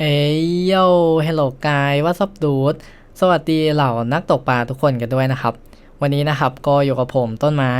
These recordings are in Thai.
เอ้ยโยเฮลโลกายว่าซับดูดสวัสดีเหล่านักตกปลาทุกคนกันด้วยนะครับ วันนี้นะครับก็อยู่กับผมต้นไม้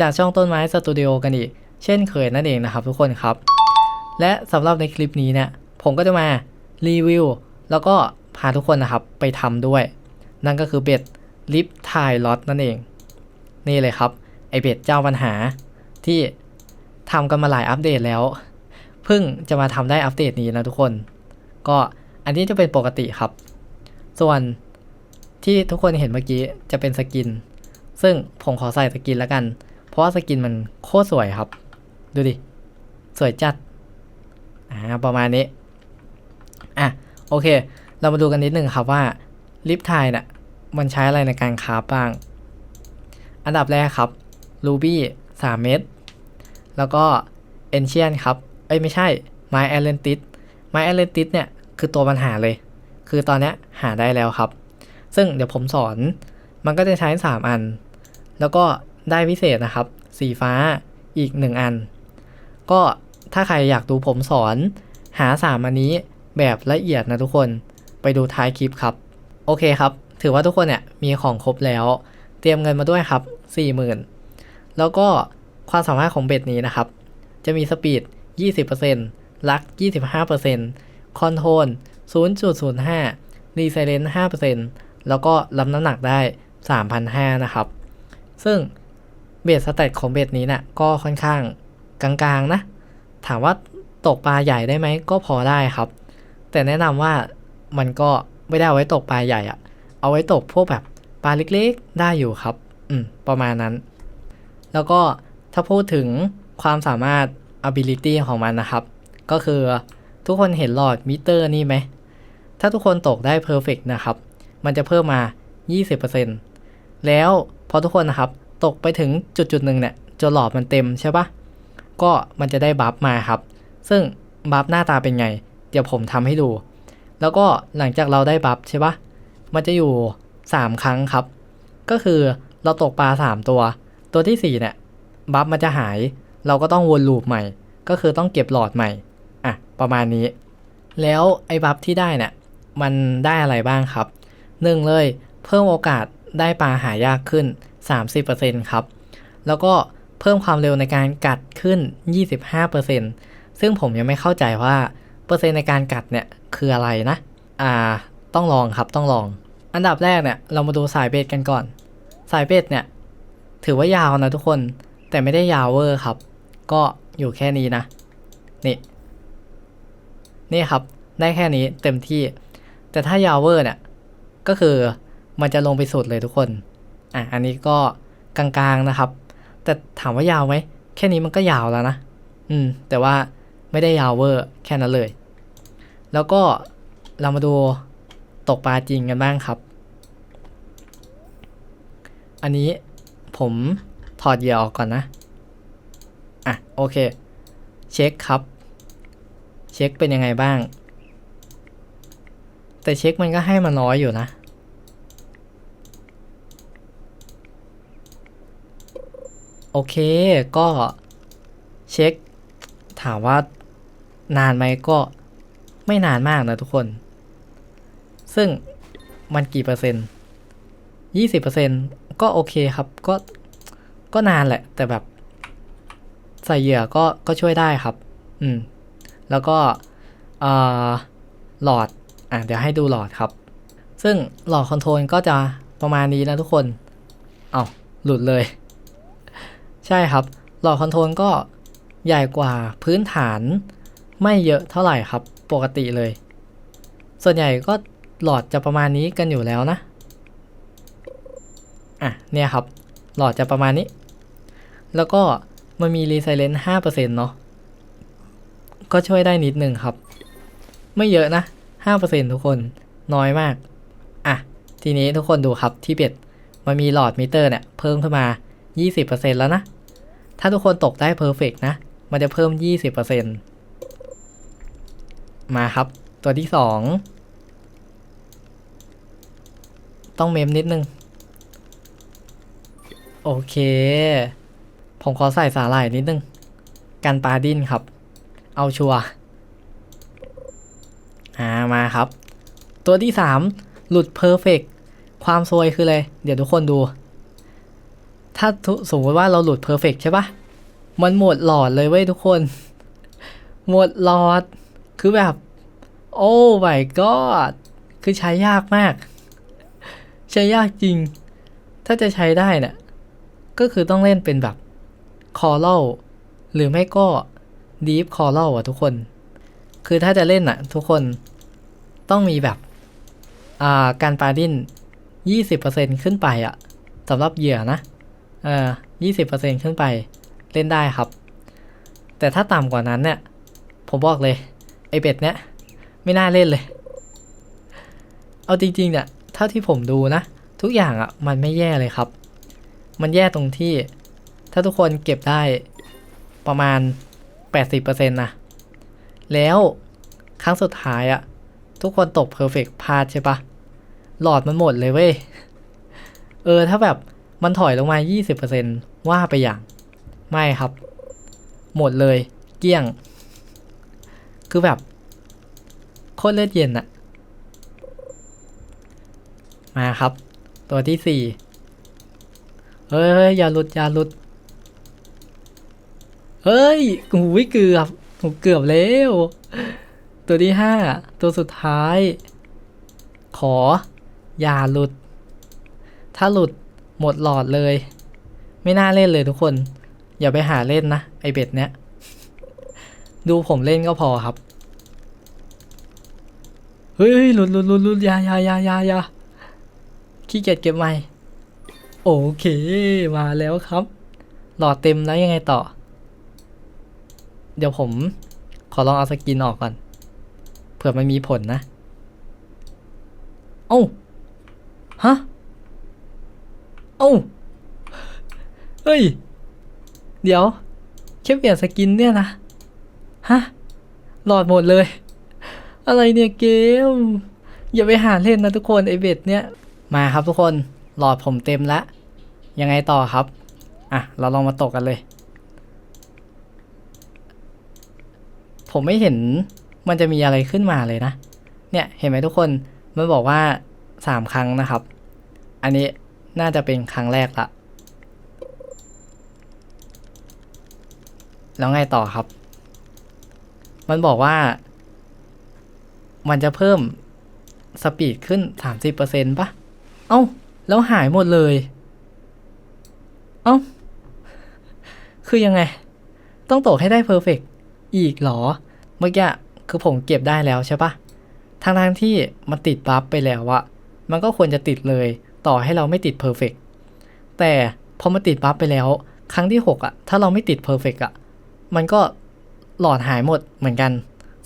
จากช่องต้นไม้สตูดิโอกันอีก เช่นเคยนั่นเองนะครับทุกคนครับ และสำหรับในคลิปนี้เนี่ยผมก็จะมารีวิวแล้วก็พาทุกคนนะครับไปทำด้วย นั่นก็คือเบ็ดลิฟทายล็อตนั่นเอง นี่เลยครับ ไอเบ็ดเจ้าปัญหาที่ทำกันมาหลายอัปเดตแล้วเพิ่งจะมาทำได้อัปเดตนี้นะทุกคน ก็อันนี้จะเป็นปกติครับ ส่วนที่ทุกคนเห็นเมื่อกี้จะเป็นสกิน ซึ่งผมขอใส่สกินแล้วกัน เพราะว่าสกินมันโคตรสวยครับ ดูดิ สวยจัด อ่า ประมาณนี้ อะ โอเค เรามาดูกันนิดนึงครับว่าลิฟทายเนี่ยมันใช้อะไรในการคราฟบ้าง อันดับแรกครับ Ruby 3เม็ด แล้วก็ Ancient ครับ เอ้ยไม่ใช่ My Atlantis My Atlantis เนี่ยคือตัวปัญหาเลย คือตอนนี้หาได้แล้วครับ ซึ่งเดี๋ยวผมสอนมันก็จะใช้ 3 อัน แล้วก็ได้พิเศษนะครับ สีฟ้าอีก 1 อัน ก็ถ้าใครอยากดูผมสอนหา 3 อันนี้แบบละเอียดนะทุกคนไปดูท้ายคลิปครับ โอเคครับ ถือว่าทุกคนเนี่ยมีของครบแล้ว เตรียมเงินมาด้วยครับ 40,000 แล้วก็ความสามารถของเบ็ดนี้นะครับ จะมีสปีด 20% ลัก 25%คอนโทรล0.05 รีไซเลนต์5%แล้วก็รับน้ำหนักได้ 3,500 นะครับ ซึ่งเบสสแตทของเบสนี้นะ่ะก็ค่อนข้างกลางๆนะ ถามว่าตกปลาใหญ่ได้ไหมก็พอได้ครับ แต่แนะนำว่ามันก็ไม่ได้เอาไว้ตกปลาใหญ่อะเอาไว้ตกพวกแบบปลาเล็กๆ ได้อยู่ครับ อืม ประมาณนั้น แล้วก็ถ้าพูดถึงความสามารถ ability ของมันนะครับ ก็คือทุกคนเห็นหลอดมิเตอร์นี่ไหม ถ้าทุกคนตกได้ perfect นะครับ มันจะเพิ่มมา 20%แล้วพอทุกคนนะครับ ตกไปถึงจุดจุดหนึ่งเนี่ยจนหลอดมันเต็มใช่ปะก็มันจะได้บัฟมาครับ ซึ่งบัฟหน้าตาเป็นไง เดี๋ยวผมทำให้ดู แล้วก็หลังจากเราได้บัฟใช่ปะมันจะอยู่ 3 ครั้งครับ ก็คือเราตกปลา 3 ตัว ตัวที่4เนี่ยบัฟมันจะหาย เราก็ต้องวนลูปใหม่ ก็คือต้องเก็บหลอดใหม่ ประมาณนี้ แล้วไอ้บัฟที่ได้เนี่ยมันได้อะไรบ้างครับ 1 เลย เพิ่มโอกาสได้ปลาหายากขึ้น 30%ครับ แล้วก็เพิ่มความเร็วในการกัดขึ้น 25%ซึ่งผมยังไม่เข้าใจว่าเปอร์เซ็นต์ในการกัดเนี่ยคืออะไรนะ อ่า ต้องลองครับต้องลอง อันดับแรกเนี่ยเรามาดูสายเบสกันก่อน สายเบสเนี่ยถือว่ายาวนะทุกคน แต่ไม่ได้ยาวเวอร์ครับ ก็อยู่แค่นี้นะ นี่ นี่ครับ ได้แค่นี้เต็มที่ แต่ถ้ายาวเวอร์เนี่ย ก็คือมันจะลงไปสุดเลยทุกคน อะ อันนี้ก็กลางๆนะครับ แต่ถามว่ายาวไหม แค่นี้มันก็ยาวแล้วนะ อืม แต่ว่าไม่ได้ยาวเวอร์แค่นั้นเลย แล้วก็เรามาดูตกปลาจริงกันบ้างครับ อันนี้ผมถอดเหยื่อออกก่อนนะ อะ โอเค เช็คครับ เช็คเป็นยังไงบ้าง แต่เช็คมันก็ให้มาน้อยอยู่นะ โอเคก็เช็ค ถามว่านานไหมก็ไม่นานมากนะทุกคน ซึ่งมันกี่เปอร์เซ็นต์ยี่สิบเปอร์เซ็นต์ก็โอเคครับก็ก็นานแหละ แต่แบบใส่เหยื่อก็ก็ช่วยได้ครับ อืม แล้วก็หลอดอะเดี๋ยวให้ดูหลอดครับ ซึ่งหลอดคอนโทรลก็จะประมาณนี้นะทุกคนเอาหลุดเลย ใช่ครับ หลอดคอนโทรลก็ใหญ่กว่าพื้นฐานไม่เยอะเท่าไหร่ครับปกติเลย ส่วนใหญ่ก็หลอดจะประมาณนี้กันอยู่แล้วนะ อะ เนี่ยครับ หลอดจะประมาณนี้ แล้วก็มันมีรีไซเลนต์ห้าเปอร์เซ็นต์เนาะ ก็ช่วยได้นิดนึงครับ ไม่เยอะนะห้าเปอร์เซ็นต์ทุกคนน้อยมาก อะ ทีนี้ทุกคนดูครับที่เบ็ดมันมีหลอดมิเตอร์เนี่ยเพิ่มขึ้นมา 20%แล้วนะ ถ้าทุกคนตกได้เพอร์เฟกนะ มันจะเพิ่ม 20%มาครับ ตัวที่ 2 ต้องเมมนิดนึง โอเค ผมขอใส่สาหร่ายนิดนึง กันปลาดิ้นครับ เอาชัวอ่ามาครับ ตัวที่สามหลุดเพอร์เฟกความซวยคืออะไร เดี๋ยวทุกคนดู ถ้าสมมติว่าเราหลุดเพอร์เฟกใช่ปะมันหมดหลอดเลยเว้ยทุกคน หมดหลอด คือแบบ โอ้ my god คือใช้ยากมาก ใช้ยากจริง ถ้าจะใช้ได้เนี่ยก็คือต้องเล่นเป็นแบบคอ r a l หรือไม่ก็ Deep c o r a l อะทุกคน คือถ้าจะเล่นอะทุกคนต้องมีแบบอ่าการปาดิน20%ขึ้นไปอะสำหรับเหยื่อนะเออ20%ขึ้นไปเล่นได้ครับ แต่ถ้าต่ำกว่านั้นเนี่ย ผมบอกเลย ไอเบ็ดเนี้ยไม่น่าเล่นเลย เอาจริงๆเนี่ยเท่าที่ผมดูนะ ทุกอย่างอะ่ะมันไม่แย่เลยครับ มันแย่ตรงที่ ถ้าทุกคนเก็บได้ประมาณ 80%นะแล้วครั้งสุดท้ายอะทุกคนตกเพอร์เฟกพลาดใช่ปะหลอดมันหมดเลยเว้ย เออถ้าแบบมันถอยลงมา 20%ว่าไปอย่าง ไม่ครับ หมดเลยเกลี้ยง คือแบบ โคตรเลือดเย็นอะมาครับ ตัวที่สี่เฮ้ยเฮ้ยอย่าหลุดอย่าหลุด เฮ้ยหูยเกือบผมเกือบแล้ว ตัวที่ห้าตัวสุดท้าย ขอ อย่าหลุด ถ้าหลุดหมดหลอดเลย ไม่น่าเล่นเลยทุกคน อย่าไปหาเล่นนะ ไอเบ็ดเนี้ย ดูผมเล่นก็พอครับ เฮ้ยหลุดหลุดหลุดหลุดยายายายายาขี้เกียจเก็บใหม่ โอเค มาแล้วครับ หลอดเต็มแล้วยังไงต่อ เดี๋ยวผม ขอลองเอาสกินออกก่อน เผื่อมันมีผลนะ เอ้า ฮะ เอ้า เฮ้ย เดี๋ยวแค่เปลี่ยนสกินเนี่ยนะ ฮะ หลอดหมดเลย อะไรเนี่ยเกม อย่าไปหาเล่นนะทุกคนไอเบ็ดเนี่ย มาครับทุกคน หลอดผมเต็มแล้ว ยังไงต่อครับ อะ เราลองมาตกกันเลย ผมไม่เห็นมันจะมีอะไรขึ้นมาเลยนะ เนี่ยเห็นไหมทุกคน มันบอกว่าสามครั้งนะครับ อันนี้น่าจะเป็นครั้งแรกละ แล้วไงต่อครับ มันบอกว่า มันจะเพิ่มสปีดขึ้น 30%ปะเอ้า แล้วหายหมดเลย เอ้า คือยังไง ต้องตกให้ได้เพอร์เฟกต์ อีกหรอ เมื่อกี้คือผมเก็บได้แล้วใช่ปะทางทางที่มันติดบัฟไปแล้วอะมันก็ควรจะติดเลย ต่อให้เราไม่ติดเพอร์เฟกแต่พอมาติดบัฟไปแล้ว ครั้งที่ 6อะถ้าเราไม่ติดเพอร์เฟกอะมันก็หลอดหายหมดเหมือนกัน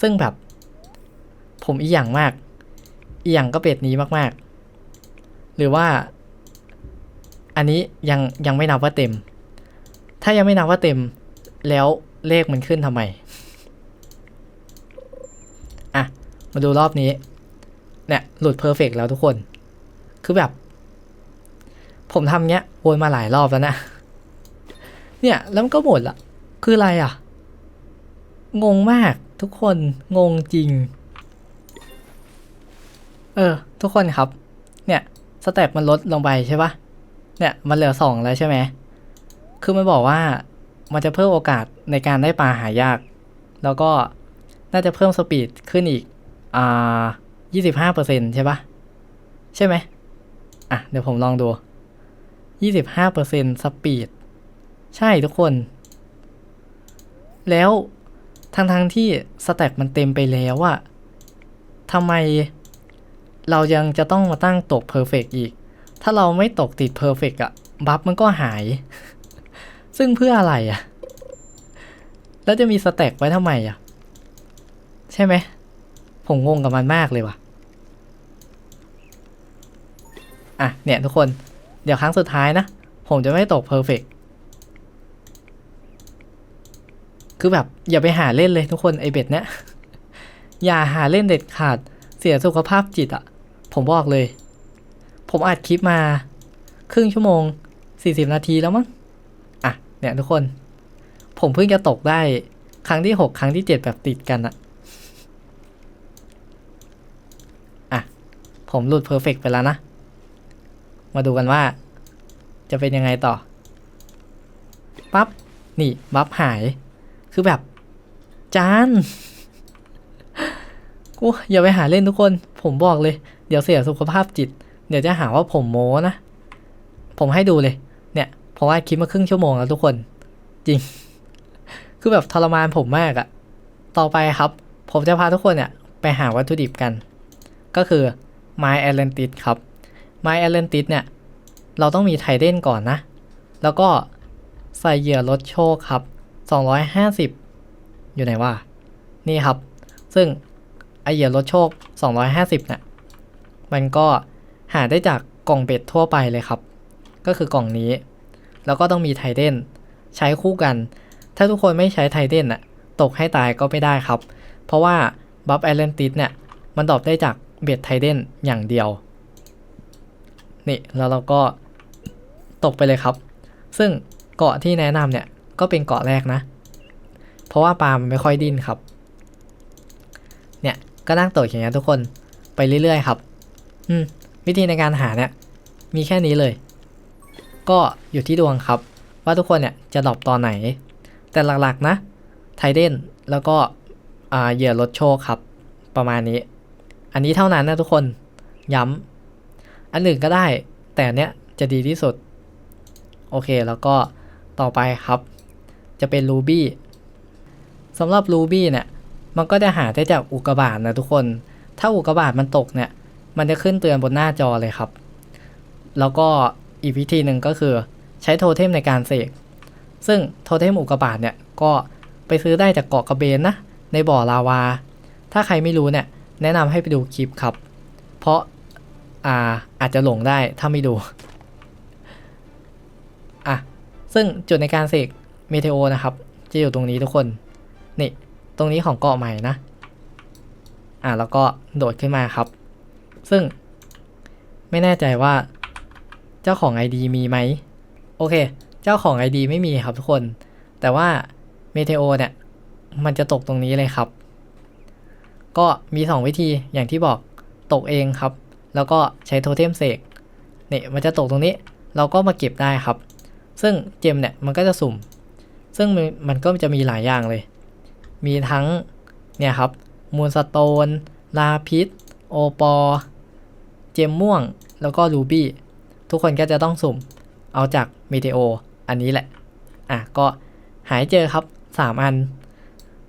ซึ่งแบบ ผมอีหยังมาก อีหยังก็เป็ดนี้มากๆ หรือว่า อันนี้ยังยังไม่นับว่าเต็ม ถ้ายังไม่นับว่าเต็ม แล้วเลขมันขึ้นทำไม อะ มาดูรอบนี้ เนี่ยหลุดเพอร์เฟกแล้วทุกคน คือแบบ ผมทำเนี้ยวนมาหลายรอบแล้วนะ เนี่ย แล้วมันก็หมดละคืออะไรอะ งงมากทุกคนงงจริง เออ ทุกคนครับ เนี่ยสเต็ปมันลดลงไปใช่ปะเนี่ยมันเหลือสองแล้วใช่ไหมคือมันบอกว่ามันจะเพิ่มโอกาสในการได้ปลาหายาก แล้วก็น่าจะเพิ่มสปีดขึ้นอีก อ่ายี่สิบห้าเปอร์เซ็นใช่ปะใช่ไหมอะ เดี๋ยวผมลองดูยี่สิบห้าเปอร์เซ็นสปีด ใช่ทุกคน แล้วทั้งทงที่สแต็กมันเต็มไปแล้วอะทำไมเรายังจะต้องมาตั้งตกเพอร์เฟกอีก ถ้าเราไม่ตกติดเพอร์เฟกอะบัฟมันก็หาย ซึ่งเพื่ออะไรอะแล้วจะมีสแต็กไว้ทำไมอะใช่ไหม ผมงงกับมันมากเลยว่ะ อะ เนี่ยทุกคน เดี๋ยวครั้งสุดท้ายนะ ผมจะไม่ตกเพอร์เฟกคือแบบ อย่าไปหาเล่นเลยทุกคนไอเบ็ดเนี้ยอย่าหาเล่นเด็ดขาด เสียสุขภาพจิตอะผมบอกเลย ผมอัดคลิปมา ครึ่งชั่วโมง 40 นาทีแล้วมั้ง อะ เนี่ยทุกคน ผมเพิ่งจะตกได้ครั้งที่ 6 ครั้งที่ 7 แบบติดกันอะ ผมหลุดเพอร์เฟกไปแล้วนะ มาดูกันว่า จะเป็นยังไงต่อ ปั๊บ นี่ บัฟหาย คือแบบ จานกูอย่าไปหาเล่นทุกคน ผมบอกเลย เดี๋ยวเสียสุขภาพจิต เดี๋ยวจะหาว่าผมโม้นะ ผมให้ดูเลย เนี่ย เพราะว่าคลิปมาครึ่งชั่วโมงแล้วทุกคน จริง คือแบบทรมานผมมากอะต่อไปครับ ผมจะพาทุกคนเนี่ย ไปหาวัตถุดิบกัน ก็คือ ไม้แอตแลนติสครับไม้แอตแลนติสเนี่ย เราต้องมีไทเดนก่อนนะ แล้วก็ใส่เหยื่อลดโชคครับ 250 อยู่ไหนวะ นี่ครับ ซึ่งไอเหยื่อลดโชค 250เนี่ย มันก็หาได้จากกล่องเบ็ดทั่วไปเลยครับ ก็คือกล่องนี้ แล้วก็ต้องมีไทเดนใช้คู่กัน ถ้าทุกคนไม่ใช้ไทเดนน่ะตกให้ตายก็ไม่ได้ครับ เพราะว่าบัฟแอตแลนติสเนี่ย มันดรอปได้จาก เบ็ดไทเดนอย่างเดียว นี่แล้วเราก็ตกไปเลยครับ ซึ่งเกาะที่แนะนำเนี่ยก็เป็นเกาะแรกนะ เพราะว่าปลามันไม่ค่อยดิ้นครับ เนี่ยก็นั่งตกอย่างเงี้ยทุกคนไปเรื่อยๆครับ อืมวิธีในการหาเนี่ยมีแค่นี้เลย ก็อยู่ที่ดวงครับ ว่าทุกคนเนี่ยจะดรอปตอนไหน แต่หลักๆนะไทเดนแล้วก็อ่าเหยื่อลดโชคครับ ประมาณนี้ อันนี้เท่านั้นนะทุกคนย้ำอันอื่นก็ได้ แต่เนี้ยจะดีที่สุด โอเคแล้วก็ต่อไปครับ จะเป็น Ruby สำหรับ Ruby เนี่ย มันก็จะหาได้จากอุกกาบาตนะทุกคน ถ้าอุกกาบาตมันตกเนี่ย มันจะขึ้นเตือนบนหน้าจอเลยครับ แล้วก็อีกวิธีหนึ่งก็คือใช้โทเทมในการเสก ซึ่งโทเทมอุกกาบาตเนี่ย ก็ไปซื้อได้จากเกาะกระเบนนะ ในบ่อลาวา ถ้าใครไม่รู้เนี่ย แนะนำให้ไปดูคลิปครับ เพราะอาอาจจะหลงได้ถ้าไม่ดูอะซึ่งจุดในการเสกเมเทโอนะครับจะอยู่ตรงนี้ทุกคน นี่ ตรงนี้ของเกาะใหม่นะ อะแล้วก็โดดขึ้นมาครับ ซึ่งไม่แน่ใจว่าเจ้าของ ID มีไหม โอเค เจ้าของ ID ไม่มีครับทุกคน แต่ว่าเมเทโอเนี่ย มันจะตกตรงนี้เลยครับ ก็มี 2 วิธีอย่างที่บอกตกเองครับ แล้วก็ใช้โทเทมเสกเนี่ยมันจะตกตรงนี้ เราก็มาเก็บได้ครับ ซึ่งเจมเนี่ยมันก็จะสุ่ม ซึ่งมันมันก็จะมีหลายอย่างเลย มีทั้งเนี่ยครับมูลสโตน ลาพิษโอปอเจมม่วง แล้วก็รูบี้ทุกคนก็จะต้องสุ่ม เอาจากเมเทโอ อันนี้แหละ อะ ก็หายเจอครับ 3 อัน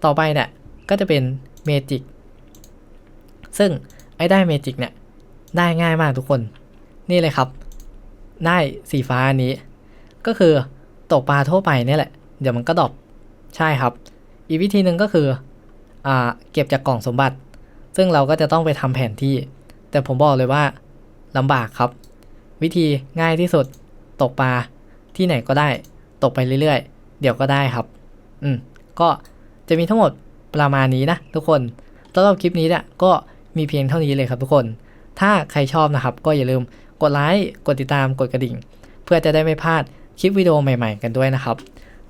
ต่อไปเนี่ยก็จะเป็นเมจิก ซึ่งไอ้ได้เมจิกเนี่ยได้ง่ายมากทุกคน นี่เลยครับ ได้สีฟ้าอันนี้ ก็คือตกปลาทั่วไปเนี่ยแหละ เดี๋ยวมันก็ดรอปใช่ครับ อีกวิธีหนึ่งก็คืออ่าเก็บจากกล่องสมบัติ ซึ่งเราก็จะต้องไปทำแผนที่ แต่ผมบอกเลยว่าลำบากครับ วิธีง่ายที่สุดตกปลาที่ไหนก็ได้ ตกไปเรื่อยๆ เดี๋ยวก็ได้ครับ อืมก็จะมีทั้งหมดประมาณนี้นะทุกคนสำหรับคลิปนี้เนี่ยก็ มีเพียงเท่านี้เลยครับทุกคน ถ้าใครชอบนะครับ ก็อย่าลืมกดไลค์ กดติดตาม กดกระดิ่ง เพื่อจะได้ไม่พลาดคลิปวิดีโอใหม่ ๆ กันด้วยนะครับ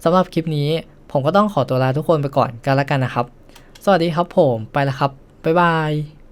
สำหรับคลิปนี้ผมก็ต้องขอตัวลาทุกคนไปก่อนกันละกันนะครับ สวัสดีครับผม ไปแล้วครับ บ๊ายบาย